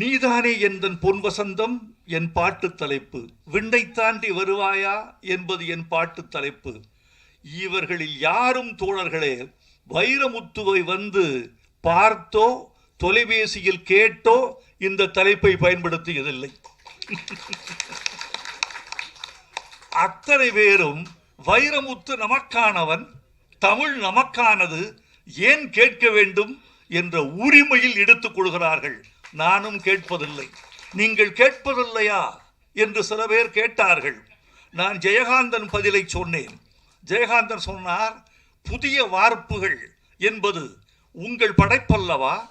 நீதானே எந்தன் பொன் வசந்தம் என் பாட்டு தலைப்பு. விண்ணை தாண்டி வருவாயா என்பது என் பாட்டு தலைப்பு. இவர்களில் யாரும் தோழர்களே வைரமுத்துவை வந்து பார்த்தோ தொலைபேசியில் கேட்டோ இந்த தலைப்பை பயன்படுத்தியதில்லை. அத்தனை பேரும் வைரமுத்து நமக்கானவன் தமிழ் நமக்கானது ஏன் கேட்க வேண்டும் என்ற உரிமையில் எடுத்துக் கொள்கிறார்கள். நானும் கேட்பதில்லை. நீங்கள் கேட்பதில்லையா? என்று சில பேர் கேட்டார்கள். நான் ஜெயகாந்தன் பதிலை சொன்னேன். ஜெயகாந்தன் சொன்னார் புதிய வார்ப்புகள் என்பது உங்கள் படைப்பல்லவா?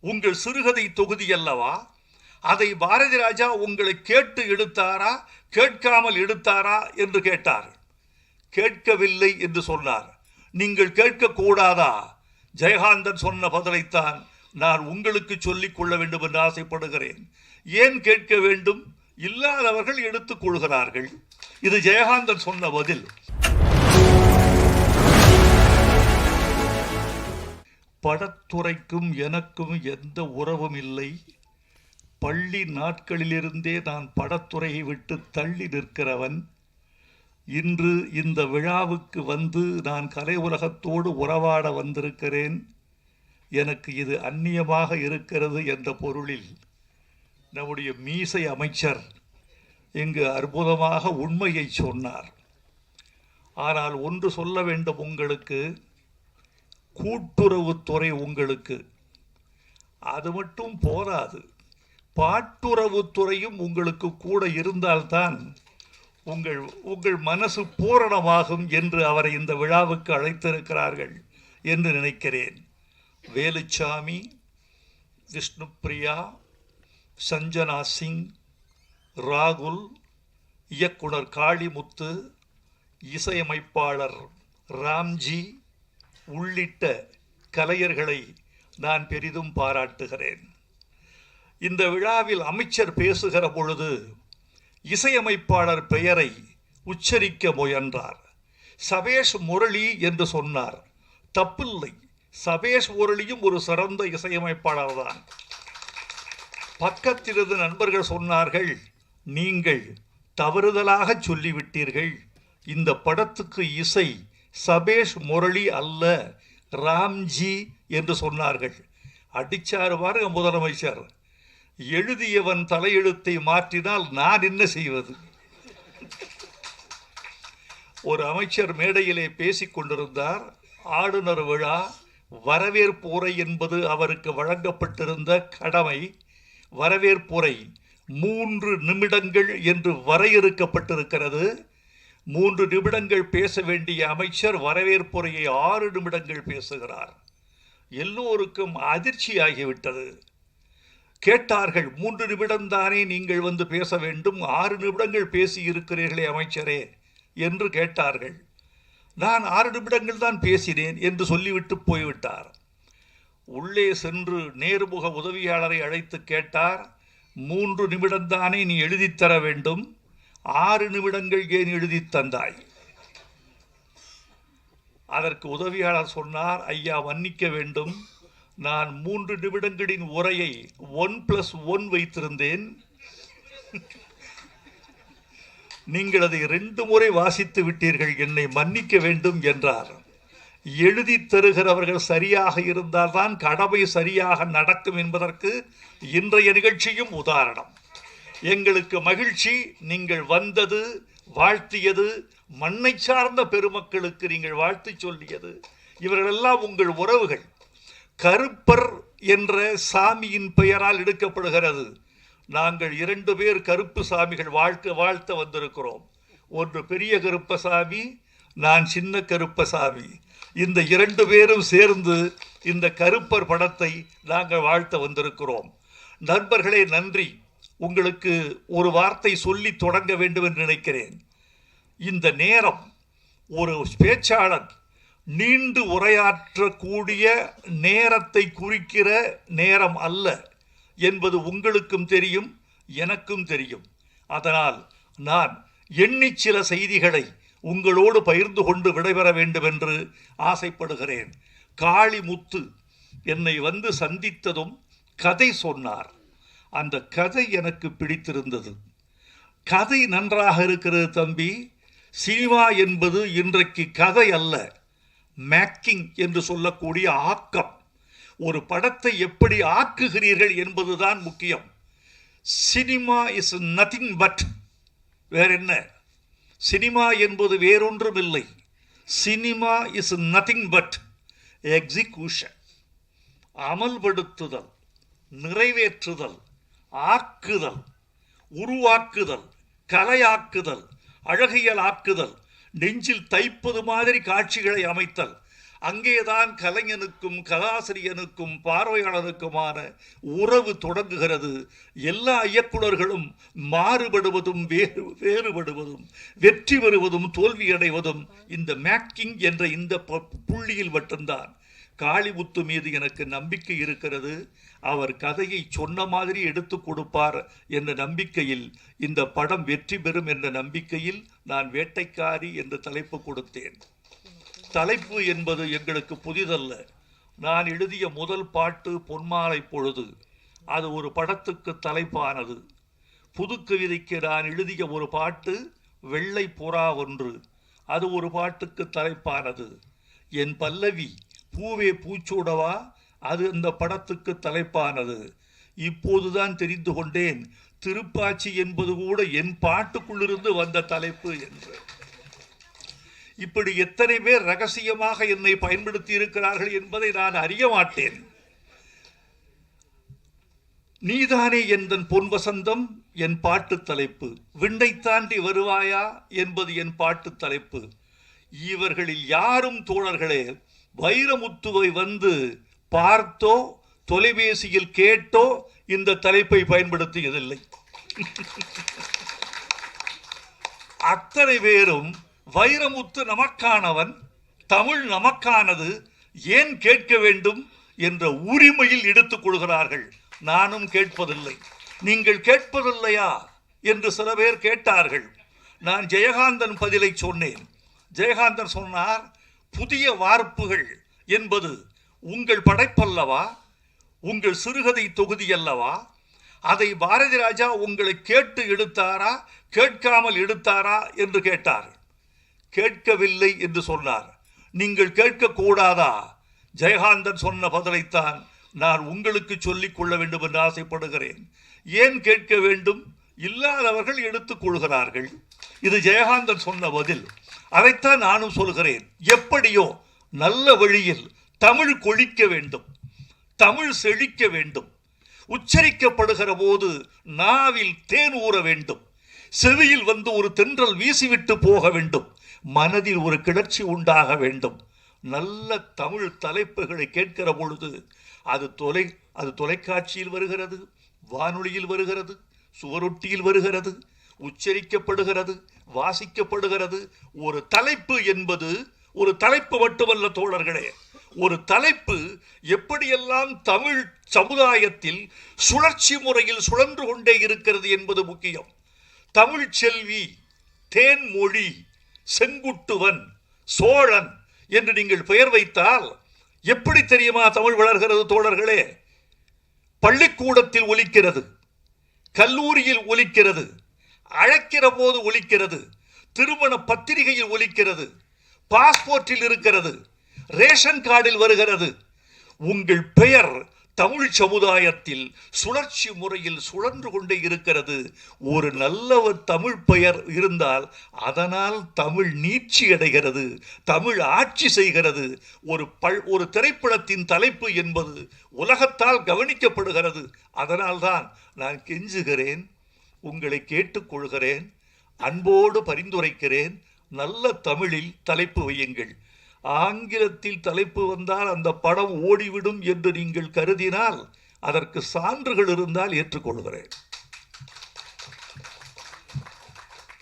உங்கள் சிறுகதை தொகுதி அல்லவா அதை பாரதி ராஜா உங்களை கேட்டு எடுத்தாரா? கேட்காமல் எடுத்தாரா? என்று கேட்டார். கேட்கவில்லை என்று சொன்னார். நீங்கள் கேட்கக்கூடாதா? ஜெயகாந்தன் சொன்ன பதிலைத்தான் நான் உங்களுக்கு சொல்லிக் கொள்ள வேண்டும் என்று ஆசைப்படுகிறேன். ஏன் கேட்க வேண்டும்? இல்லாதவர்கள் எடுத்துக் கொள்கிறார்கள். இது ஜெயகாந்தன் சொன்ன பதில். படத்துறைக்கும் எனக்கும் எந்த உறவும் இல்லை. பள்ளி நாட்களிலிருந்தே நான் படத்துறையை விட்டு தள்ளி நிற்கிறவன். இன்று இந்த விழாவுக்கு வந்து நான் கலை உலகத்தோடு உறவாட வந்திருக்கிறேன். எனக்கு இது அந்நியமாக இருக்கிறது என்ற பொருளில் நம்முடைய மீசை அமைச்சர் இங்கு அற்புதமாக உண்மையை சொன்னார். ஆனால் ஒன்று சொல்ல வேண்டும் உங்களுக்கு கூட்டுறவுத்துறை உங்களுக்கு. அது மட்டும் போதாது. பாட்டுறவுத்துறையும் உங்களுக்கு கூட இருந்தால்தான் உங்கள் உங்கள் மனசு பூரணமாகும் என்று அவரை இந்த விழாவுக்கு அழைத்திருக்கிறார்கள் என்று நினைக்கிறேன். வேலுச்சாமி விஷ்ணுப்பிரியா சஞ்சனா சிங் ராகுல் இயக்குனர் காளிமுத்து இசையமைப்பாளர் ராம்ஜி உள்ளிட்ட கலைஞர்களை நான் பெரிதும் பாராட்டுகிறேன். இந்த விழாவில் அமைச்சர் பேசுகிற பொழுது இசையமைப்பாளர் பெயரை உச்சரிக்க முயன்றார். சவேஷ் முரளி என்று சொன்னார். தப்பில்லை. சபேஷ் முரளியும் ஒரு சிறந்த இசையமைப்பாளர் தான் பக்கத்திலிருந்து நண்பர்கள் சொன்னார்கள் நீங்கள் தவறுதலாக சொல்லிவிட்டீர்கள். இந்த படத்துக்கு இசை சபேஷ் முரளி அல்ல ராம்ஜி என்று சொன்னார்கள். அடிச்சார் பாருங்க முதலமைச்சர். எழுதியவன் தலையெழுத்தை மாற்றினால் நான் என்ன செய்வது? ஒரு அமைச்சர் மேடையிலே பேசிக் கொண்டிருந்தார். ஆளுநர் விழா வரவேற்புரை என்பது அவருக்கு வழங்கப்பட்டிருந்த கடமை. வரவேற்புரை மூன்று நிமிடங்கள் என்று வரையறுக்கப்பட்டிருக்கிறது. மூன்று நிமிடங்கள் பேச வேண்டிய அமைச்சர் வரவேற்புரையை ஆறு நிமிடங்கள் பேசுகிறார். எல்லோருக்கும் அதிர்ச்சியாகிவிட்டது. கேட்டார்கள் மூன்று நிமிடம்தானே நீங்கள் வந்து பேச வேண்டும்? ஆறு நிமிடங்கள் பேசி இருக்கிறீர்களே அமைச்சரே என்று கேட்டார்கள். நான் ஆறு நிமிடங்கள் தான் பேசினேன் என்று சொல்லிவிட்டு போய்விட்டார். உள்ளே சென்று நேர்முக உதவியாளரை அழைத்து கேட்டார் மூன்று நிமிடம்தானே நீ எழுதித் தர வேண்டும்? ஆறு நிமிடங்கள் ஏன் எழுதித் தந்தாய்? அதற்கு உதவியாளர் சொன்னார் ஐயா மன்னிக்க வேண்டும். நான் மூன்று நிமிடங்களின் உரையை ஒன் பிளஸ் ஒன் வைத்திருந்தேன். நீங்கள் அதை ரெண்டு முறை வாசித்து விட்டீர்கள். என்னை மன்னிக்க வேண்டும் என்றார். எழுதி தருகிறவர்கள் சரியாக இருந்தால்தான் கடமை சரியாக நடக்கும் என்பதற்கு இன்றைய நிகழ்ச்சியும் உதாரணம். எங்களுக்கு மகிழ்ச்சி நீங்கள் வந்தது வாழ்த்தியது மண்ணை சார்ந்த பெருமக்களுக்கு நீங்கள் வாழ்த்து சொல்லியது. இவர்களெல்லாம் உங்கள் உறவுகள். கருப்பர் என்ற சாமியின் பெயரால் எடுக்கப்படுகிறது. நாங்கள் இரண்டு பேர் கருப்பு சாமிகள் வாழ்க்க வாழ்த்த வந்திருக்கிறோம். ஒன்று பெரிய கருப்பசாமி நான் சின்ன கருப்பசாமி. இந்த இரண்டு பேரும் சேர்ந்து இந்த கருப்பர் படத்தை நாங்கள் வாழ்த்த வந்திருக்கிறோம். நண்பர்களே நன்றி. உங்களுக்கு ஒரு வார்த்தை சொல்லி தொடங்க வேண்டும் என்று நினைக்கிறேன். இந்த நேரம் ஒரு பேச்சாளர் நீண்டு உரையாற்றக்கூடிய நேரத்தை குறிக்கிற நேரம் அல்ல. என்பது உங்களுக்கும் தெரியும் எனக்கும் தெரியும். அதனால் நான் எண்ணி சில செய்திகளை உங்களோடு பகிர்ந்து கொண்டு விடைபெற வேண்டும் என்று ஆசைப்படுகிறேன். காளிமுத்து என்னை வந்து சந்தித்ததும் கதை சொன்னார். அந்த கதை எனக்கு பிடித்திருந்தது. கதை நன்றாக இருக்கிறது தம்பி. சினிமா என்பது இன்றைக்கு கதை அல்ல. மேக்கிங் என்று சொல்லக்கூடிய ஆக்கம். ஒரு படத்தை எப்படி ஆக்குகிறீர்கள் என்பதுதான் முக்கியம். சினிமா இஸ் நதிங் பட் வேற என்ன? சினிமா என்பது வேறொன்றும் இல்லை cinema is nothing but execution அமல்படுத்துதல் நிறைவேற்றுதல் ஆக்குதல் உருவாக்குதல் கலையாக்குதல் அழகியல் ஆக்குதல் நெஞ்சில் தைப்பது மாதிரி காட்சிகளை அமைத்தல். அங்கேதான் கலைஞனுக்கும் கதாசிரியனுக்கும் பார்வையாளனுக்குமான உறவு தொடங்குகிறது. எல்லா இயக்குனர்களும் மாறுபடுவதும் வேறு வேறுபடுவதும் வெற்றி பெறுவதும் தோல்வியடைவதும் இந்த மேக்கிங் என்ற இந்த புள்ளியில் மட்டும்தான். காளிமுத்து மீது எனக்கு நம்பிக்கை இருக்கிறது. அவர் கதையை சொன்ன மாதிரி எடுத்து கொடுப்பார் என்ற நம்பிக்கையில் இந்த படம் வெற்றி பெறும் என்ற நம்பிக்கையில் நான் வேட்டைக்காரி என்று தலைப்பு கொடுத்தேன். தலைப்பு என்பது எங்களுக்கு புதிதல்ல. நான் எழுதிய முதல் பாட்டு பொன்மாலை பொழுது அது ஒரு படத்துக்கு தலைப்பானது. புது கவிதைக்கு நான் எழுதிய ஒரு பாட்டு வெள்ளை புறா ஒன்று அது ஒரு பாட்டுக்கு தலைப்பானது. என் பல்லவி பூவே பூச்சூடவா அது அந்த படத்துக்கு தலைப்பானது. இப்போதுதான் தெரிந்து கொண்டேன் திருப்பாச்சி என்பது கூட என் பாட்டுக்குள்ளிருந்து வந்த தலைப்பு என்று. இப்படி எத்தனை பேர் ரகசியமாக என்னை பயன்படுத்தி இருக்கிறார்கள் என்பதை நான் அறிய மாட்டேன். நீதானே எந்தன் பொன் வசந்தம் என் பாட்டு தலைப்பு. விண்ணை தாண்டி வருவாயா என்பது என் பாட்டு தலைப்பு. இவர்களில் யாரும் தோழர்களே வைரமுத்துவை வந்து பார்த்தோ தொலைபேசியில் கேட்டோ இந்த தலைப்பை பயன்படுத்தியதில்லை. அத்தனை பேரும் வைரமுத்து நமக்கானவன் தமிழ் நமக்கானது ஏன் கேட்க வேண்டும் என்ற உரிமையில் எடுத்துக் கொள்கிறார்கள். நானும் கேட்பதில்லை. நீங்கள் கேட்பதில்லையா? என்று சில பேர் கேட்டார்கள். நான் ஜெயகாந்தன் பதிலை சொன்னேன். ஜெயகாந்தன் சொன்னார் புதிய வார்ப்புகள் என்பது உங்கள் படைப்பல்லவா? உங்கள் சிறுகதை தொகுதி அல்லவா அதை பாரதி ராஜா உங்களை கேட்டு எடுத்தாரா கேட்காமல் எடுத்தாரா? என்று கேட்டார். கேட்கவில்லை என்று சொன்னார். நீங்கள் கேட்கக்கூடாதா? ஜெயகாந்தன் சொன்ன பதிலைத்தான் நான் உங்களுக்கு சொல்லிக் கொள்ள வேண்டும் என்று ஆசைப்படுகிறேன். ஏன் கேட்க வேண்டும்? இல்லாதவர்கள் எடுத்துக் கொள்கிறார்கள். இது ஜெயகாந்தன் சொன்ன பதில். அதைத்தான் நானும் சொல்கிறேன். எப்படியோ நல்ல வழியில் தமிழ் கொழிக்க வேண்டும். தமிழ் செழிக்க வேண்டும். உச்சரிக்கப்படுகிற போது நாவில் தேன் ஊற வேண்டும். செவியில் வந்து ஒரு தென்றல் வீசிவிட்டு போக வேண்டும். மனதில் ஒரு கிளர்ச்சி உண்டாக வேண்டும். நல்ல தமிழ் தலைப்புகளை கேட்கிற பொழுது அது தொலை அது தொலைக்காட்சியில் வருகிறது வானொலியில் வருகிறது சுவரொட்டியில் வருகிறது உச்சரிக்கப்படுகிறது வாசிக்கப்படுகிறது. ஒரு தலைப்பு என்பது ஒரு தலைப்பு மட்டுமல்ல தோழர்களே. ஒரு தலைப்பு எப்படியெல்லாம் தமிழ் சமுதாயத்தில் சுழற்சி முறையில் சுழன்று கொண்டே இருக்கிறது என்பது முக்கியம். தமிழ் செல்வி தேன்மொழி செங்குட்டுவன் சோழன் என்று நீங்கள் பெயர் வைத்தால் எப்படி தெரியுமா தமிழ் வளர்கிறது தோழர்களே? பள்ளிக்கூடத்தில் ஒலிக்கிறது கல்லூரியில் ஒலிக்கிறது அழைக்கிற போது ஒலிக்கிறது திருமண பத்திரிகையில் ஒலிக்கிறது பாஸ்போர்ட்டில் இருக்கிறது ரேஷன் கார்டில் வருகிறது. உங்கள் பெயர் தமிழ் சமுதாயத்தில் சுழற்சி முறையில் சுழன்று கொண்டே இருக்கிறது. ஒரு நல்ல ஒரு தமிழ் பெயர் இருந்தால் அதனால் தமிழ் நீட்சி அடைகிறது தமிழ் ஆட்சி செய்கிறது. ஒரு பல் ஒரு திரைப்படத்தின் தலைப்பு என்பது உலகத்தால் கவனிக்கப்படுகிறது. அதனால்தான் நான் கெஞ்சுகிறேன் உங்களை கேட்டுக்கொள்கிறேன் அன்போடு பரிந்துரைக்கிறேன் நல்ல தமிழில் தலைப்பு வையுங்கள். ஆங்கிலத்தில் தலைப்பு வந்தால் அந்த படம் ஓடிவிடும் என்று நீங்கள் கருதினால் அதற்கு சான்றுகள் இருந்தால் ஏற்றுக்கொள்கிறேன்.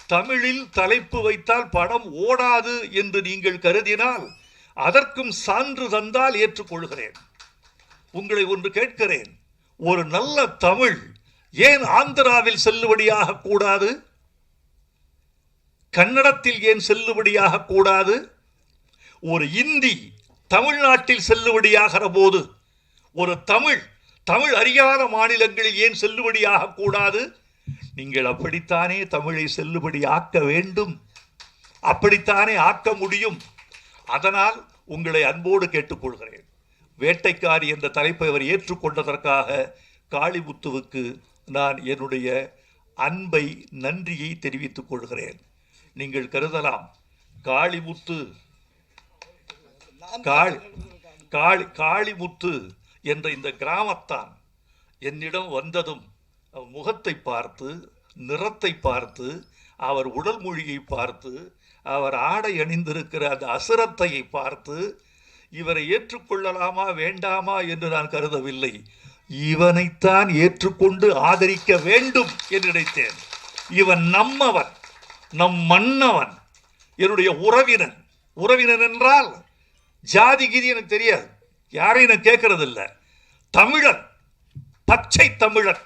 தமிழில் தலைப்பு வைத்தால் படம் ஓடாது என்று நீங்கள் கருதினால் அதற்கும் சான்று தந்தால் ஏற்றுக்கொள்கிறேன். உங்களை ஒன்று கேட்கிறேன் ஒரு நல்ல தமிழ் ஏன் ஆந்திராவில் செல்லுபடியாக கூடாது? கன்னடத்தில் ஏன் செல்லுபடியாக கூடாது? ஒரு இந்தி தமிழ்நாட்டில் செல்லுபடியாகிற போது ஒரு தமிழ் தமிழ் அறியாத மாநிலங்களில் ஏன் செல்லுபடியாக கூடாது? நீங்கள் அப்படித்தானே தமிழை செல்லுபடி ஆக்க வேண்டும்? அப்படித்தானே ஆக்க முடியும்? அதனால் உங்களை அன்போடு கேட்டுக்கொள்கிறேன். வேட்டைக்காரி என்ற தலைப்பை அவர் ஏற்றுக்கொண்டதற்காக காளிமுத்துவுக்கு நான் என்னுடைய அன்பை நன்றியை தெரிவித்துக் கொள்கிறேன். நீங்கள் கருதலாம் காளிமுத்து காளி காளி. காளிமுத்து என்ற இந்த கிராமத்தான் என்னிடம் வந்ததும் முகத்தை பார்த்து நிறத்தை பார்த்து அவர் உடல் மொழியை பார்த்து அவர் ஆடை அணிந்திருக்கிற அந்த அசுரத்தையை பார்த்து இவரை ஏற்றுக்கொள்ளலாமா வேண்டாமா என்று நான் கருதவில்லை. இவனைத்தான் ஏற்றுக்கொண்டு ஆதரிக்க வேண்டும் என்று நினைத்தேன். இவன் நம்மவன் நம் மன்னவன் என்னுடைய உறவினன். உறவினன் என்றால் ஜாதி கீதி எனக்கு தெரியாது. யாரையும் நான் கேட்கறது இல்லை தமிழன் பச்சை தமிழன்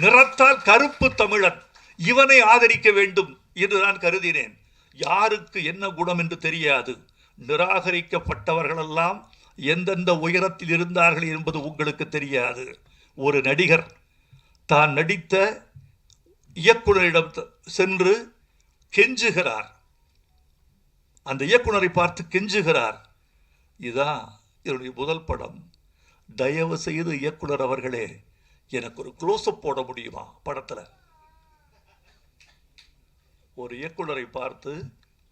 நிறத்தால் கருப்பு தமிழன் இவனை ஆதரிக்க வேண்டும் என்று நான் கருதினேன். யாருக்கு என்ன குணம் என்று தெரியாது. நிராகரிக்கப்பட்டவர்களெல்லாம் எந்தெந்த உயரத்தில் இருந்தார்கள் என்பது உங்களுக்கு தெரியாது. ஒரு நடிகர் தான் நடித்த இயக்குனரிடம் சென்று கெஞ்சுகிறார். அந்த இயக்குனரை பார்த்து கெஞ்சுகிறார். இதான் என்னுடைய முதல் படம். தயவு செய்து இயக்குனர் அவர்களே எனக்கு ஒரு க்ளோஸ்அப் போட முடியுமா படத்தில்? ஒரு இயக்குனரை பார்த்து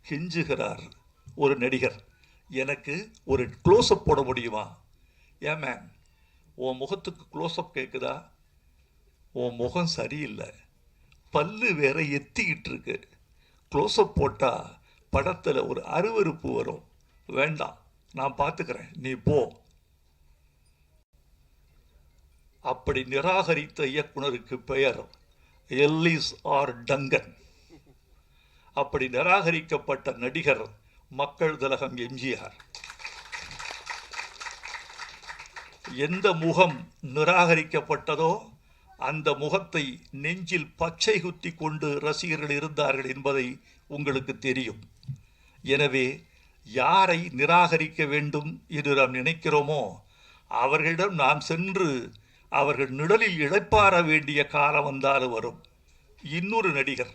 கெஞ்சுகிறார் ஒரு நடிகர். எனக்கு ஒரு க்ளோஸ்அப் போட முடியுமா? ஏன் மேம் உன் முகத்துக்கு க்ளோஸ்அப் கேட்குதா உன் முகம் சரியில்லை. பல்லு வேற எத்திக்கிட்டு இருக்கு. க்ளோஸ்அப் போட்டால் படத்தில் ஒரு அருவருப்பு வரும். வேண்டாம். நான் பார்த்துக்கிறேன். நீ போ. அப்படி நிராகரித்த இயக்குனருக்கு பெயர் எல்லிஸ் ஆர் டங்கன். அப்படி நிராகரிக்கப்பட்ட நடிகர் மக்கள் திலகம் எம்ஜிஆர். எந்த முகம் நிராகரிக்கப்பட்டதோ அந்த முகத்தை நெஞ்சில் பச்சை குத்தி கொண்டு ரசிகர்கள் இருந்தார்கள் என்பதை உங்களுக்கு தெரியும். எனவே யாரை நிராகரிக்க வேண்டும் என்று நாம் நினைக்கிறோமோ அவர்களிடம் நாம் சென்று அவர்கள் நிழலில் இழைப்பார வேண்டிய காலம் வந்தாலும் வரும். இன்னொரு நடிகர்.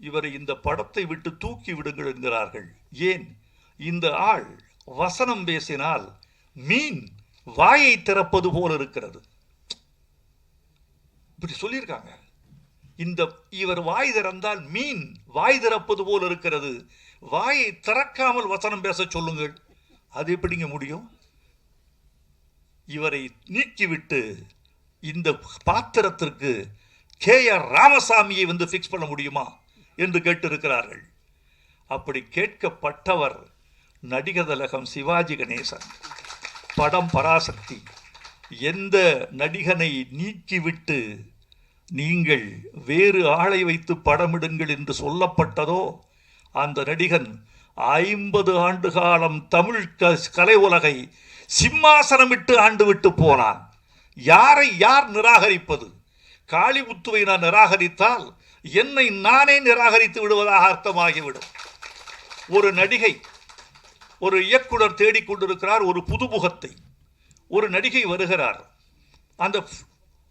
இவரை இந்த படத்தை விட்டு தூக்கி விடுங்கள் என்கிறார்கள். ஏன்? இந்த ஆள் வசனம் பேசினால் மீன் வாயை திறப்பது போல இருக்கிறது. இப்படி சொல்லியிருக்காங்க. இந்த இவர் வாய் திறந்தால் மீன் வாய் திறப்பது போல இருக்கிறது. வாயை திறக்காமல் வசனம் பேச சொல்லுங்கள். அது எப்படிங்க முடியும்? இவரை நீக்கிவிட்டு இந்த பாத்திரத்திற்கு கே ஆர் ராமசாமியை வந்து ஃபிக்ஸ் பண்ண முடியுமா என்று கேட்டிருக்கிறார்கள். அப்படி கேட்கப்பட்டவர் நடிகதலகம் சிவாஜி கணேசன். படம் பராசக்தி. எந்த நடிகனை நீக்கிவிட்டு நீங்கள் வேறு ஆளை வைத்து படமிடுங்கள் என்று சொல்லப்பட்டதோ அந்த நடிகன் ஐம்பது ஆண்டு காலம் தமிழ் க- கலை உலகை சிம்மாசனமிட்டு ஆண்டு விட்டு போனான். யாரை யார் நிராகரிப்பது? காளிமுத்துவை நான் நிராகரித்தால் என்னை நானே நிராகரித்து விடுவதாக அர்த்தமாகிவிடும். ஒரு நடிகை ஒரு இயக்குனர் தேடிக்கொண்டிருக்கிறார் ஒரு புதுமுகத்தை. ஒரு நடிகை வருகிறார். அந்த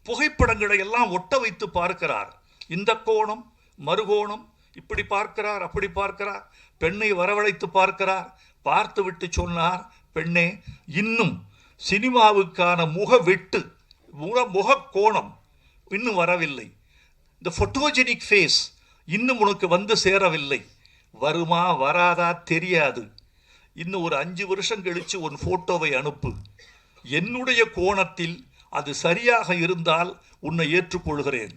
புகைப்படங்களை எல்லாம் ஒட்ட வைத்து பார்க்கிறார். இந்த கோணம் மறுகோணம் இப்படி பார்க்கிறார் அப்படி பார்க்கிறார். பெண்ணை வரவழைத்து பார்க்கிறார். பார்த்துவிட்டு சொன்னார் பெண்ணே இன்னும் சினிமாவுக்கான முக வெட்டு முக முக கோணம் இன்னும் வரவில்லை. இந்த ஃபோட்டோஜெனிக் ஃபேஸ் இன்னும் உனக்கு வந்து சேரவில்லை. வருமா வராதா தெரியாது. இன்னும் ஒரு அஞ்சு வருஷம் கழித்து உன் ஃபோட்டோவை அனுப்பு. என்னுடைய கோணத்தில் அது சரியாக இருந்தால் உன்னை ஏற்றுக்கொள்கிறேன்.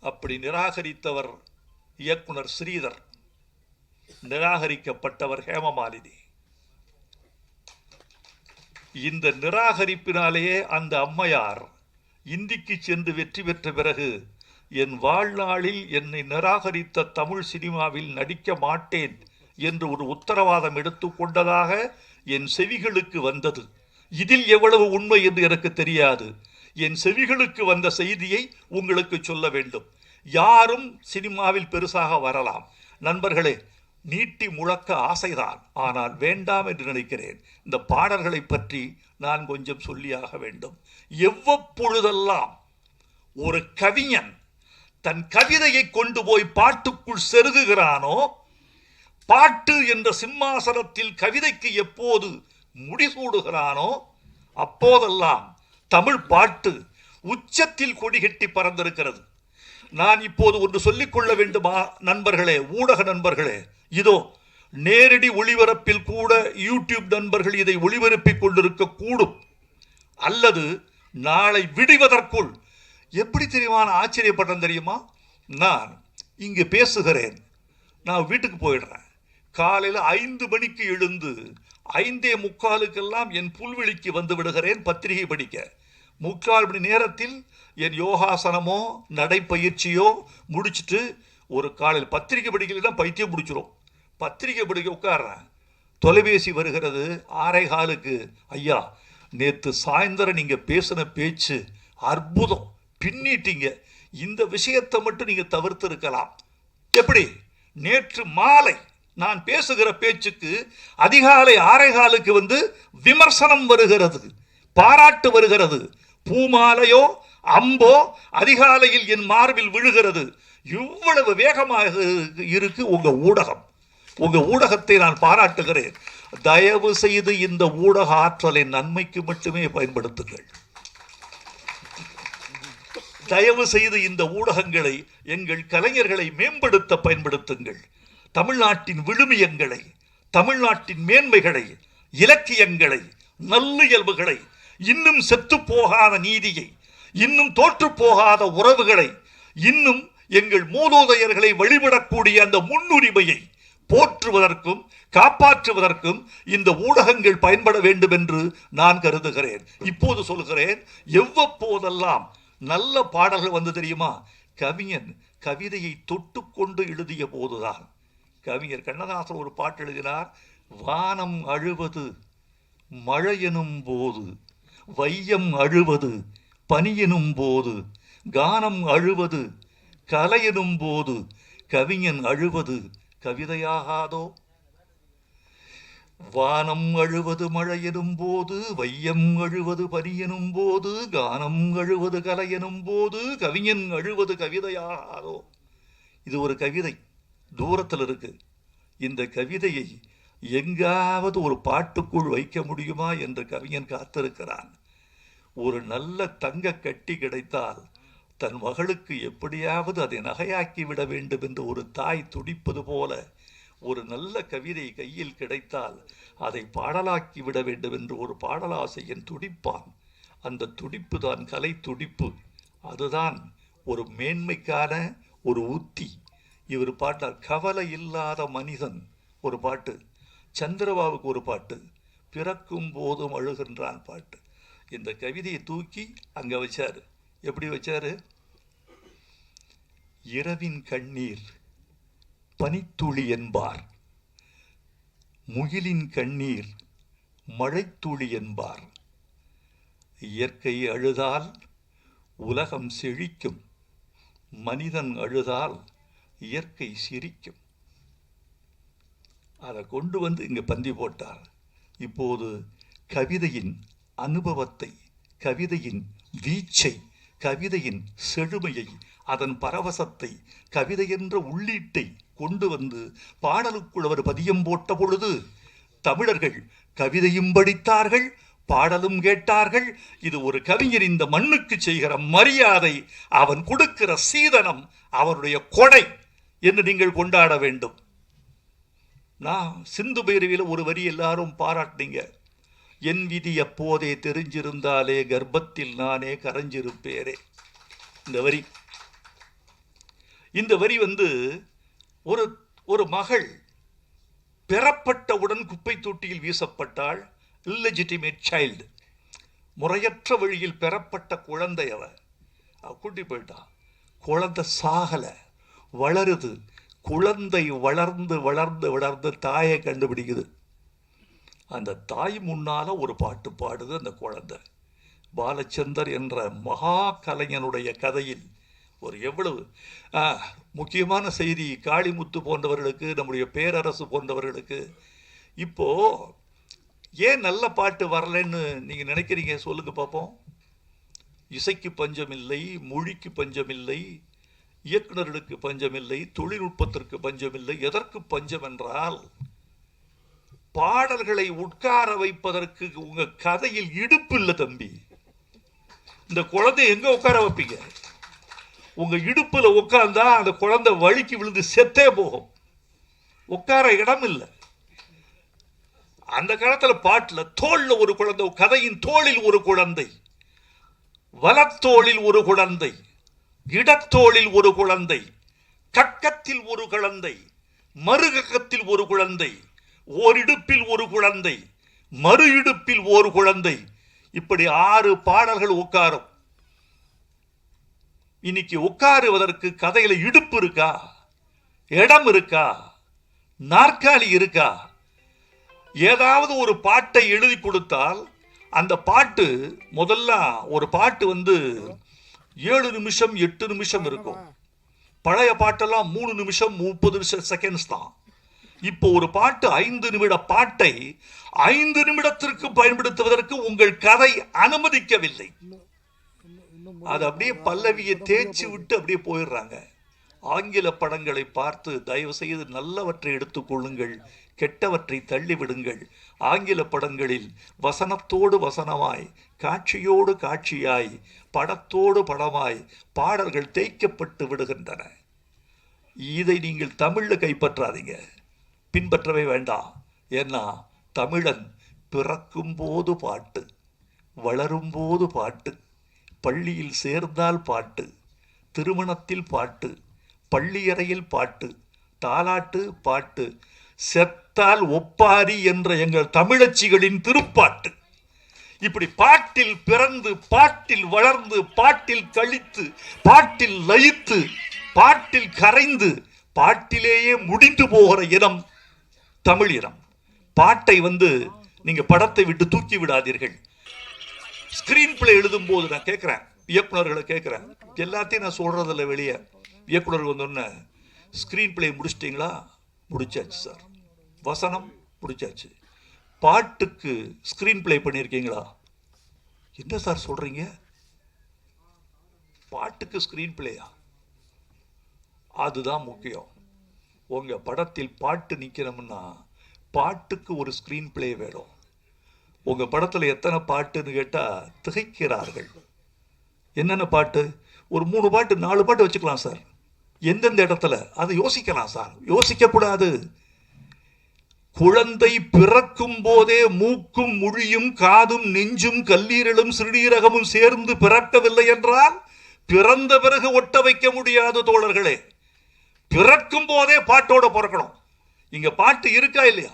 அப்படி நிராகரித்தவர் இயக்குனர் ஸ்ரீதர் நிராகரிக்கப்பட்டவர் ஹேமமாலினி. இந்த நிராகரிப்பினாலேயே அந்த அம்மையார் இந்திக்கு சென்று வெற்றி பெற்ற பிறகு என் வாழ்நாளில் என்னை நிராகரித்த தமிழ் சினிமாவில் நடிக்க மாட்டேன் என்று ஒரு உத்தரவாதம் எடுத்துக்கொண்டதாக என் செவிகளுக்கு வந்தது. இதில் எவ்வளவு உண்மை என்று எனக்கு தெரியாது. என் செவிகளுக்கு வந்த செய்தியை உங்களுக்கு சொல்ல வேண்டும். யாரும் சினிமாவில் பெருசாக வரலாம். நண்பர்களே நீட்டி முழக்க ஆசைதான். ஆனால் வேண்டாம் என்று நினைக்கிறேன். இந்த பாடல்களை பற்றி நான் கொஞ்சம் சொல்லியாக வேண்டும். எவ்வப்பொழுதெல்லாம் ஒரு கவிஞன் தன் கவிதையை கொண்டு போய் பாட்டுக்குள் செருகுகிறானோ பாட்டு என்ற சிம்மாசனத்தில் கவிதைக்கு எப்போது முடிசூடுகிறானோ அப்போதெல்லாம் தமிழ் பாட்டு உச்சத்தில் கொடிகட்டி பறந்திருக்கிறது. நான் இப்போது ஒன்று சொல்லிக்கொள்ள வேண்டுமா நண்பர்களே ஊடக நண்பர்களே? இதோ நேரடி ஒளிபரப்பில் கூட யூடியூப் நண்பர்கள் இதை ஒளிபரப்பிக் கொண்டிருக்க கூடும். அல்லது நாளை விடுவதற்குள் எப்படி தெரியுமா நான் ஆச்சரியப்பட்டேன் தெரியுமா? நான் இங்கு பேசுகிறேன். நான் வீட்டுக்கு போயிடுறேன். காலையில் ஐந்து மணிக்கு எழுந்து ஐந்தே முக்காலுக்கெல்லாம் என் புல்வெளிக்கு வந்து விடுகிறேன் பத்திரிகை படிக்க. முக்கால் மணி நேரத்தில் என் யோகாசனமோ நடைப்பயிற்சியோ முடிச்சிட்டு ஒரு காலையில் பத்திரிக்கை படிக்கலைன்னா பைத்தியம் பிடிச்சிரும். பத்திரிக்கை படிக்க உட்கார்றேன். தொலைபேசி வருகிறது ஆரை காலுக்கு. ஐயா நேற்று சாயந்தரம் நீங்கள் பேசின பேச்சு அற்புதம். பின்னிட்டீங்க. இந்த விஷயத்தை மட்டும் நீங்கள் தவிர்த்து இருக்கலாம். எப்படி? நேற்று மாலை நான் பேசுகிற பேச்சுக்கு அதிகாலை ஆரைகாலுக்கு வந்து விமர்சனம் வருகிறது. பாராட்டு வருகிறது. பூமாலையோ அம்போ அதிகாலையில் என் மார்பில் விழுகிறது. இவ்வளவு வேகமாக இருக்கு உங்க ஊடகம். உங்க ஊடகத்தை நான் பாராட்டுகிறேன். தயவு செய்து இந்த ஊடக ஆற்றலை நன்மைக்கு மட்டுமே பயன்படுத்துங்கள். தயவு செய்து இந்த ஊடகங்களை எங்கள் கலைஞர்களை மேம்படுத்த பயன்படுத்துங்கள். தமிழ்நாட்டின் விழுமியங்களை தமிழ்நாட்டின் மேன்மைகளை இலக்கியங்களை நல்லியல்புகளை இன்னும் செத்து போகாத நீதியை இன்னும் தோற்று போகாத உறவுகளை இன்னும் எங்கள் மூலோதயர்களை வழிபடக்கூடிய அந்த முன்னுரிமையை போற்றுவதற்கும் காப்பாற்றுவதற்கும் இந்த ஊடகங்கள் பயன்பட வேண்டும் என்று நான் கருதுகிறேன். இப்போது சொல்கிறேன் எவ்வப்போதெல்லாம் நல்ல பாடல்கள் வந்து தெரியுமா? கவிஞன் கவிதையை தொட்டுக்கொண்டு எழுதிய போதுதான். கவிஞர் கண்ணதாசன் ஒரு பாட்டு எழுதினார் வானம் அழுவது மழையெனும் போது வையம் அழுவது பணியினும் போது கானம் அழுவது கலையெனும் போது கவிஞன் அழுவது கவிதையாகாதோ? வானம் அழுவது மழையெனும் போது வையம் அழுவது பனியெனும் போது கானம் அழுவது கலையெனும் போது கவிஞன் அழுவது கவிதையாகாதோ? இது ஒரு கவிதை தூரத்தில் இருக்கு. இந்த கவிதையை எங்காவது ஒரு பாட்டுக்குள் வைக்க முடியுமா என்று கவிஞன் காத்திருக்கிறான். ஒரு நல்ல தங்க கட்டி கிடைத்தால் தன் மகளுக்கு எப்படியாவது அதை நகையாக்கி விட வேண்டும் என்று ஒரு தாய் துடிப்பது போல ஒரு நல்ல கவிதை கையில் கிடைத்தால் அதை பாடலாக்கி விட வேண்டும் என்று ஒரு பாடலாசையன் துடிப்பான். அந்த துடிப்பு தான் கலை துடிப்பு. அதுதான் ஒரு மேன்மைக்கான ஒரு உத்தி. இவர் பாட்டார் கவலை இல்லாத மனிதன் ஒரு பாட்டு. சந்திரபாபுக்கு ஒரு பாட்டு. பிறக்கும் போதும் அழுகின்றான் பாட்டு. இந்த கவிதையை தூக்கி அங்கே வச்சார். எப்படி வச்சார்? இரவின் கண்ணீர் பனித்துளி என்பார். முகிலின் கண்ணீர் மழைத்துளி என்பார். இயற்கை அழுதால் உலகம் செழிக்கும். மனிதன் அழுதால் இயற்கை சிரிக்கும். அதை கொண்டு வந்து இங்கே பந்தி போட்டார். இப்போது கவிதையின் அனுபவத்தை கவிதையின் வீச்சை கவிதையின் செழுமையை அதன் பரவசத்தை கவிதை என்ற உள்ளீட்டை கொண்டு வந்து பாடலுக்குள் அவர் பதியம் போட்ட பொழுது தமிழர்கள் கவிதையும் படித்தார்கள் பாடலும் கேட்டார்கள். இது ஒரு கவிஞர் இந்த மண்ணுக்கு செய்கிற மரியாதை அவன் கொடுக்கிற சீதனம் அவருடைய கொடை என்று நீங்கள் கொண்டாட வேண்டும். நான் சிந்து பைரவியில் ஒரு வரி எல்லாரும் பாராட்டினீங்க. என் விதி எப்போதே தெரிஞ்சிருந்தாலே கர்ப்பத்தில் நானே கரைஞ்சிருப்பேரே. இந்த வரி. இந்த வரி வந்து ஒரு ஒரு மகள் பெறப்பட்டவுடன் குப்பை தொட்டியில் வீசப்பட்டாள் இல்லெஜிட்டிமேட் சைல்டு முறையற்ற வழியில் பெறப்பட்ட குழந்தை அவ. அவ கூட்டி போயிட்டா. குழந்தை சாகலை. வளருது. குழந்தை வளர்ந்து வளர்ந்து வளர்ந்து தாயை கண்டுபிடிக்குது. அந்த தாய் முன்னால் ஒரு பாட்டு பாடுது அந்த குழந்தை. பாலச்சந்தர் என்ற மகா கலைஞனுடைய கதையில் ஒரு எவ்வளவு ஆ, முக்கியமான செய்தி காளிமுத்து போன்றவர்களுக்கு நம்முடைய பேரரசு போன்றவர்களுக்கு. இப்போது ஏன் நல்ல பாட்டு வரலைன்னு நீங்கள் நினைக்கிறீங்க? சொல்லுங்க பார்ப்போம் இசைக்கு பஞ்சமில்லை மொழிக்கு பஞ்சமில்லை இயக்குனர்களுக்கு பஞ்சமில்லை தொழில்நுட்பத்திற்கு பஞ்சமில்லை எதற்கு பஞ்சம் என்றால் பாடல்களை உட்கார வைப்பதற்கு உங்க கதையில் இடுப்பு இல்லை தம்பி. இந்த குழந்தை எங்க உட்கார வைப்பீங்க? உங்க இடுப்புல உட்கார்ந்தா அந்த குழந்தை வழுக்கி விழுந்து செத்தே போகும். உட்கார இடம் இல்லை. அந்த காலத்துல பாட்டுல தோல்ல ஒரு குழந்தை கதையின் தோளில் ஒரு குழந்தை வலத்தோளில் ஒரு குழந்தை இடத்தோளில் ஒரு குழந்தை கக்கத்தில் ஒரு குழந்தை மறுகக்கத்தில் ஒரு குழந்தை ஓர் இடுப்பில் ஒரு குழந்தை மறு இடுப்பில் ஒரு குழந்தை. இப்படி ஆறு பாடல்கள் உட்காரும். இன்னைக்கு உட்காருவதற்கு கதையில் இடுப்பு இருக்கா? இடம் இருக்கா? நாற்காலி இருக்கா? ஏதாவது ஒரு பாட்டை எழுதி கொடுத்தால் அந்த பாட்டு முதல்ல ஒரு பாட்டு வந்து ஏழு நிமிஷம் எட்டு நிமிஷம் இருக்கும். பழைய பாட்டெல்லாம் மூணு நிமிஷம் முப்பது நிமிஷம் செகண்ட்ஸ் தான். இப்போ ஒரு பாட்டு ஐந்து நிமிட பாட்டை ஐந்து நிமிடத்திற்கு பயன்படுத்துவதற்கு உங்கள் கதை அனுமதிக்கவில்லை. அது அப்படியே பல்லவியை தேய்ச்சி விட்டு அப்படியே போயிடுறாங்க. ஆங்கில படங்களை பார்த்து தயவு செய்து நல்லவற்றை எடுத்துக்கொள்ளுங்கள் கெட்டவற்றை தள்ளிவிடுங்கள். ஆங்கில படங்களில் வசனத்தோடு வசனமாய் காட்சியோடு காட்சியாய் படத்தோடு படமாய் பாடல்கள் தேய்க்கப்பட்டு விடுகின்றன. இதை நீங்கள் தமிழில் கைப்பற்றாதீங்க. பின்பற்றவே வேண்டாம் ஏன்னா தமிழன் பிறக்கும் போது பாட்டு வளரும்போது பாட்டு பள்ளியில் சேர்ந்தால் பாட்டு திருமணத்தில் பாட்டு பள்ளியறையில் பாட்டு தாலாட்டு பாட்டு செத்தால் ஒப்பாரி என்ற எங்கள் தமிழச்சிகளின் திருப்பாட்டு. இப்படி பாட்டில் பிறந்து பாட்டில் வளர்ந்து பாட்டில் கழித்து பாட்டில் லயித்து பாட்டில் கரைந்து பாட்டிலேயே முடிந்து போகிற இனம் தமிழீரம் பாட்டை வந்து நீங்க படத்தை விட்டு தூக்கி விடாதீர்கள். ஸ்கிரீன் பிளே எழுதும் போது நான் கேட்குறேன் இயக்குனர்களை கேட்குறேன் எல்லாத்தையும் நான் சொல்றதில்ல வெளியே. இயக்குனர் வந்தோடனே ஸ்கிரீன் பிளே முடிச்சிட்டிங்களா? முடிச்சாச்சு சார் வசனம் முடிச்சாச்சு. பாட்டுக்கு ஸ்கிரீன் பிளே பண்ணியிருக்கீங்களா? என்ன சார் சொல்றீங்க? பாட்டுக்கு ஸ்கிரீன் பிளேயா அதுதான் முக்கியம். உங்கள் படத்தில் பாட்டு நிற்கணும்னா பாட்டுக்கு ஒரு ஸ்க்ரீன் பிளே வேணும். உங்கள் படத்தில் எத்தனை பாட்டுன்னு கேட்டால் திகைக்கிறார்கள். என்னென்ன பாட்டு? ஒரு மூணு பாட்டு நாலு பாட்டு வச்சுக்கலாம் சார். எந்தெந்த இடத்துல? அதை யோசிக்கலாம் சார். யோசிக்கக்கூடாது. குழந்தை பிறக்கும் போதே மூக்கும் மொழியும் காதும் நெஞ்சும் கல்லீரலும் சிறுநீரகமும் சேர்ந்து பிறக்கவில்லை என்றால் பிறந்த பிறகு ஒட்ட வைக்க முடியாது தோழர்களே. பிறக்கும் போதே பாட்டோட பிறக்கணும். இங்க பாட்டு இருக்கா இல்லையா?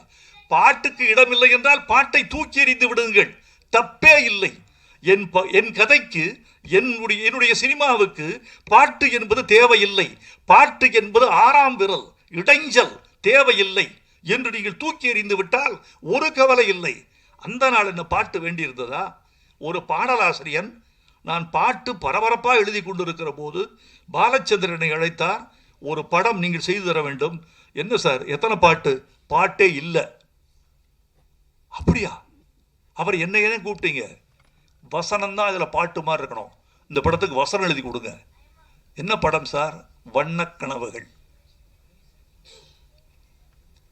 பாட்டுக்கு இடமில்லை என்றால் பாட்டை தூக்கி எறிந்து விடுங்கள். தப்பே இல்லை. என் ப- என் கதைக்கு என்னுடைய என்னுடைய சினிமாவுக்கு பாட்டு என்பது தேவையில்லை. பாட்டு என்பது ஆறாம் விரல் இடைஞ்சல் தேவையில்லை என்று நீங்கள் தூக்கி எறிந்து விட்டால் ஒரு கவலை இல்லை. அந்த நாள் என்ன பாட்டு வேண்டியிருந்ததா? ஒரு பாடலாசிரியன் நான் பாட்டு பரபரப்பாக எழுதி கொண்டிருக்கிற போது பாலச்சந்திரனை அழைத்தார். ஒரு படம் நீங்கள் செய்து தர வேண்டும். என்ன சார்? எத்தனை பாட்டு? பாட்டே இல்லை. அப்படியா? அவர் என்னையே கூப்பிட்டீங்க? வசனம் தான் இதில் பாட்டு மாதிரி இருக்கணும். இந்த படத்துக்கு வசனம் எழுதி கொடுங்க. என்ன படம் சார்? வண்ணக் கனவுகள்.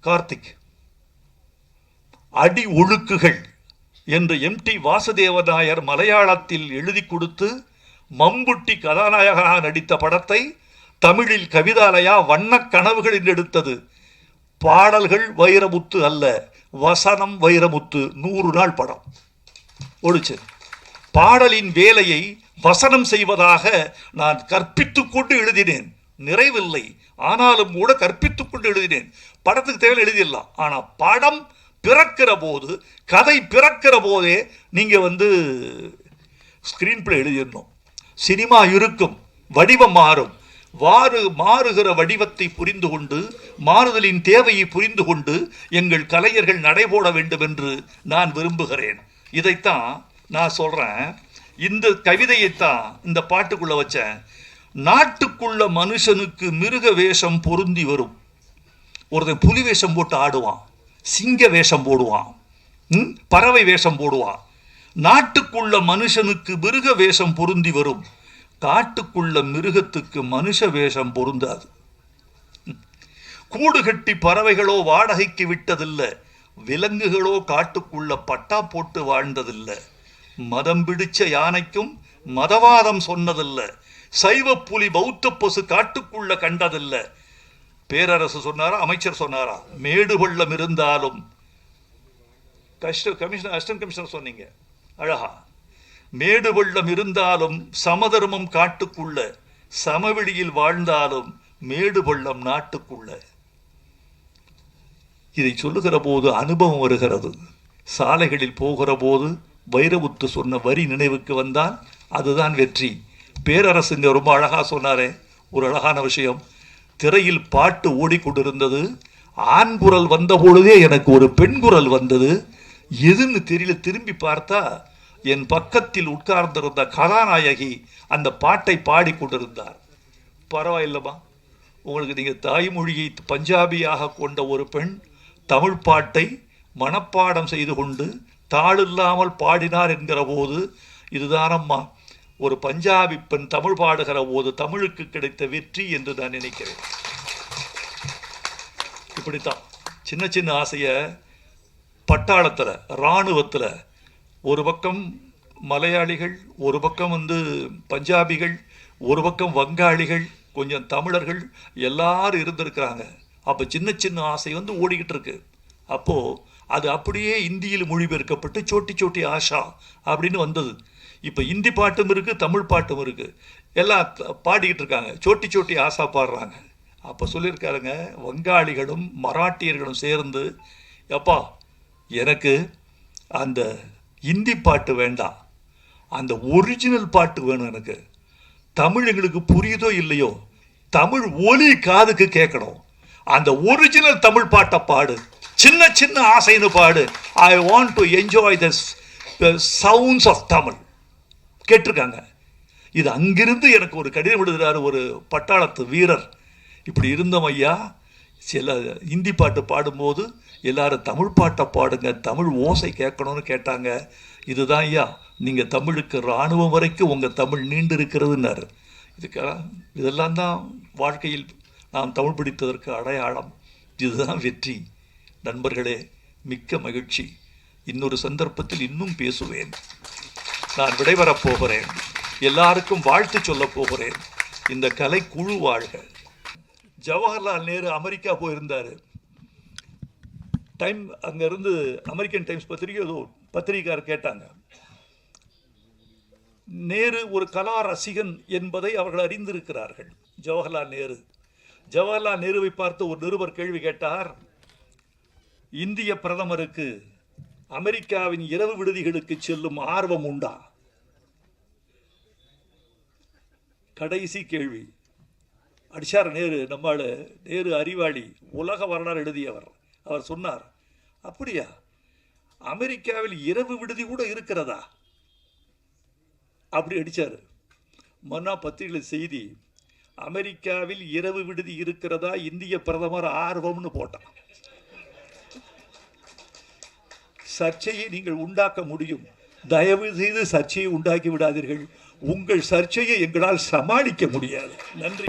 கார்த்திக். அடி ஒழுக்குகள் என்று எம் டி வாசுதேவநாயர் மலையாளத்தில் எழுதி கொடுத்து மம்புட்டி கதாநாயகனாக நடித்த படத்தை தமிழில் கவிதாலயா வண்ணக் கனவுகளில் எடுத்தது. பாடல்கள் வைரமுத்து அல்ல வசனம் வைரமுத்து நூறு நாள் படம். ஒழிச்சு பாடலின் வேலையை வசனம் செய்வதாக நான் கற்பித்து கொண்டு எழுதினேன். நிறைவில்லை ஆனாலும் கூட கற்பித்து கொண்டு எழுதினேன். படத்துக்கு தேவை எழுதிடலாம். ஆனால் படம் பிறக்கிற போது கதை பிறக்கிற போதே நீங்கள் வந்து ஸ்க்ரீன் பிளே எழுதிடணும். சினிமா இருக்கும் வடிவம் மாறும். வாறு மாறுகிற வடிவத்தை புரிந்து கொண்டு மாறுதலின் தேவையை புரிந்து கொண்டு எங்கள் கலைஞர்கள் நடைபோட வேண்டும் என்று நான் விரும்புகிறேன். இதைத்தான் நான் சொல்கிறேன் இந்த கவிதையைத்தான் இந்த பாட்டுக்குள்ளே வச்சேன் நாட்டுக்குள்ள மனுஷனுக்கு மிருக வேஷம் பொருந்தி வரும். ஒருத்தன் புலி வேஷம் போட்டு ஆடுவான் சிங்க வேஷம் போடுவான் ம்? பறவை வேஷம் போடுவான். நாட்டுக்குள்ள மனுஷனுக்கு மிருக வேஷம் பொருந்தி வரும். காட்டுக்குள்ள மிருகத்துக்கு மனுஷ வேஷம் பொருந்தாது. கூடு கட்டி பறவைகளோ வாடகைக்கு விட்டதில்லை. விலங்குகளோ காட்டுக்குள்ள பட்டா போட்டு வாழ்ந்ததில்லை. மதம் பிடிச்ச யானைக்கும் மதவாதம் சொன்னதில்லை. சைவ புலி பௌத்த பசு காட்டுக்குள்ள கண்டதில்லை. பேரரசு சொன்னாரா அமைச்சர் சொன்னாரா? மேடு பள்ளம் இருந்தாலும். கஷ்ட கமிஷனர் அசிஸ்டன்ட் கமிஷனர் சொன்னீங்க. அழகா. மேடு வெள்ளம் இருந்தாலும் சமதர்மம் காட்டுக்குள்ள சமவெளியில் வாழ்ந்தாலும் மேடு வெள்ளம் நாட்டுக்குள்ள. இதை சொல்லுகிற போது அனுபவம் வருகிறது. சாலைகளில் போகிற போது வைரவுத்து சொன்ன வரி நினைவுக்கு வந்தால் அதுதான் வெற்றி. பேரரசுங்க ரொம்ப அழகாக சொன்னாரே ஒரு அழகான விஷயம். திரையில் பாட்டு ஓடிக்கொண்டிருந்தது. ஆண் குரல் வந்த பொழுதே எனக்கு ஒரு பெண் குரல் வந்தது. எதுன்னு தெரியல திரும்பி பார்த்தா என் பக்கத்தில் உட்கார்ந்திருந்த கதாநாயகி அந்த பாட்டை பாடிக்கொண்டிருந்தார் பரவாயில்லம்மா. உங்களுக்கு நீங்கள் தாய்மொழியை பஞ்சாபியாக கொண்ட ஒரு பெண் தமிழ் பாட்டை மனப்பாடம் செய்து கொண்டு தாளில்லாமல் பாடினார் என்கிற போது இதுதானம்மா. ஒரு பஞ்சாபி பெண் தமிழ் பாடுகிற போது தமிழுக்கு கிடைத்த வெற்றி என்று நான் நினைக்கிறேன். இப்படித்தான். சின்ன சின்ன ஆசையை பட்டாளத்தில் இராணுவத்தில் ஒரு பக்கம் மலையாளிகள் ஒரு பக்கம் வந்து பஞ்சாபிகள் ஒரு பக்கம் வங்காளிகள் கொஞ்சம் தமிழர்கள் எல்லாரும் இருந்திருக்கிறாங்க. அப்போ சின்ன சின்ன ஆசை வந்து ஓடிக்கிட்டு இருக்கு. அப்போது அது அப்படியே இந்தியில் மொழிபெயர்க்கப்பட்டு சோட்டி சோட்டி ஆஷா அப்படின்னு வந்தது. இப்போ இந்தி பாட்டும் இருக்குது தமிழ் பாட்டும் இருக்குது எல்லாம் த- பாடிக்கிட்டு இருக்காங்க. சோட்டி சோட்டி ஆசா பாடுறாங்க. அப்போ சொல்லியிருக்காருங்க வங்காளிகளும் மராட்டியர்களும் சேர்ந்து எப்பா எனக்கு அந்த இந்தி பாட்டு வேண்டாம். அந்த ஒரிஜினல் பாட்டு வேணும் எனக்கு. தமிழ் எங்களுக்கு புரியுதோ இல்லையோ? தமிழ் ஒலி காதுக்கு கேட்கணும். அந்த ஒரிஜினல் தமிழ் பாட்டை பாடு. சின்ன சின்ன ஆசைன்னு பாடு. I want to enjoy the sounds of Tamil கேட்டிருக்காங்க. இது அங்கிருந்து எனக்கு ஒரு கடிதம் எழுதுறாரு ஒரு பட்டாளத்து வீரர். இப்படி இருந்தோம் ஐயா. சில ஹிந்தி பாட்டு பாடும்போது எல்லாரும் தமிழ் பாட்டை பாடுங்க தமிழ் ஓசை கேட்கணும்னு கேட்டாங்க. இதுதான் ஐயா நீங்கள் தமிழுக்கு இராணுவம் வரைக்கும் உங்கள் தமிழ் நீண்டு இருக்கிறதுன்னாரு இதுக்கெல்லாம் இதெல்லாம் தான் வாழ்க்கையில் நாம் தமிழ் பிடித்ததற்கு அடையாளம். இதுதான் வெற்றி. நண்பர்களே மிக்க மகிழ்ச்சி. இன்னொரு சந்தர்ப்பத்தில் இன்னும் பேசுவேன். நான் விடைபெறப் போகிறேன். எல்லாருக்கும் வாழ்த்து சொல்லப் போகிறேன். இந்த கலை குழு வாழ்க. ஜவஹர்லால் நேரு அமெரிக்கா போயிருந்தார். டைம் அங்கேருந்து அமெரிக்கன் டைம்ஸ் பத்திரிகை ஏதோ பத்திரிகையார் கேட்டாங்க. நேரு ஒரு கலா ரசிகன் என்பதை அவர்கள் அறிந்திருக்கிறார்கள். ஜவஹர்லால் நேரு. ஜவஹர்லால் நேருவை பார்த்து ஒரு நிருபர் கேள்வி கேட்டார். இந்திய பிரதமருக்கு அமெரிக்காவின் இரவு விடுதிகளுக்கு செல்லும் ஆர்வம் உண்டா? கடைசி கேள்வி. அடிச்சார் நேரு நம்மால் நேரு அறிவாளி உலக வரலாறு எழுதியவர். அவர் சொன்னார் அப்படியா? அமெரிக்காவில் இரவு விடுதி கூட இருக்கிறதா? அப்படி அடித்தார் மன்னா பத்திரிகை செய்தி அமெரிக்காவில் இரவு விடுதி இருக்கிறதா? இந்திய பிரதமர் ஆர்வம்னு போட்டான். சர்ச்சையை நீங்கள் உண்டாக்க முடியும். தயவு செய்து சர்ச்சையை உண்டாக்கி விடாதீர்கள். உங்கள் சர்ச்சையை எங்களால் சமாளிக்க முடியாது. நன்றி.